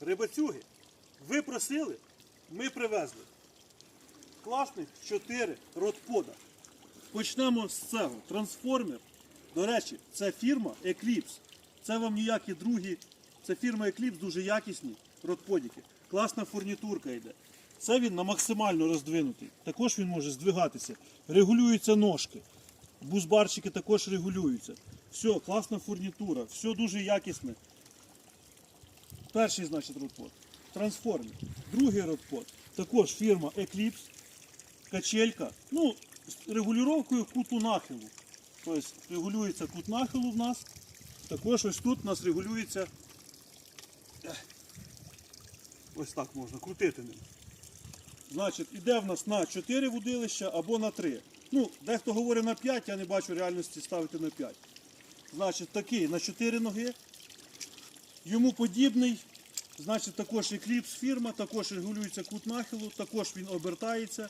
Рибацюги, ви просили, ми привезли. Класних 4 ротпода. Почнемо з цього. Трансформер. До речі, це фірма Eclipse. Це вам ніякі другі. Це фірма Eclipse, дуже якісні ротподіки. Класна фурнітурка йде. Це він на максимально роздвинутий. Також він може здвигатися. Регулюються ножки. Бузбарчики також регулюються. Все, класна фурнітура, все дуже якісне. Перший, значить, ротпод. Трансформер. Другий ротпод. Також фірма Eclipse. Качелька. Ну, з регулюванню куту нахилу. Тобто регулюється кут нахилу в нас. Також ось тут у нас регулюється. Ось так можна крутити ним. Значить, іде в нас на 4 вудилища або на 3. Ну, дехто говорить на 5, я не бачу реальності ставити на 5. Значить, такий на 4 ноги. Йому подібний. Значить, також Eclipse фірма, також регулюється кут нахилу, також він обертається.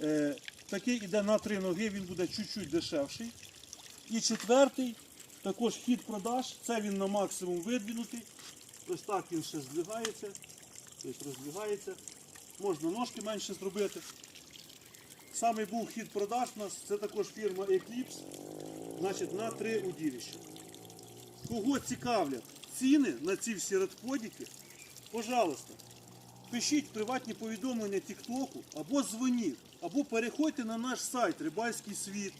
Е, такий іде на 3 ноги, він буде чуть-чуть дешевший. І четвертий, також хід продаж. Це він на максимум видвинутий. Ось так він ще здвигається. Тобто роздвигається. Можна ножки менше зробити. Самий був хід продаж у нас, це також фірма Eclipse. Значить, на три уділища. Кого цікавлять ціни на ці всі редподіки, пожалуйста, пишіть приватні повідомлення Тіктоку або дзвоніть, або переходьте на наш сайт Рибальський світ,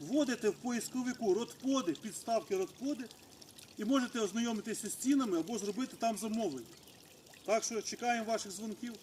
вводите в поисковику родподи, підставки родподи і можете ознайомитися з цінами або зробити там замовлення. Так що чекаємо ваших дзвонків.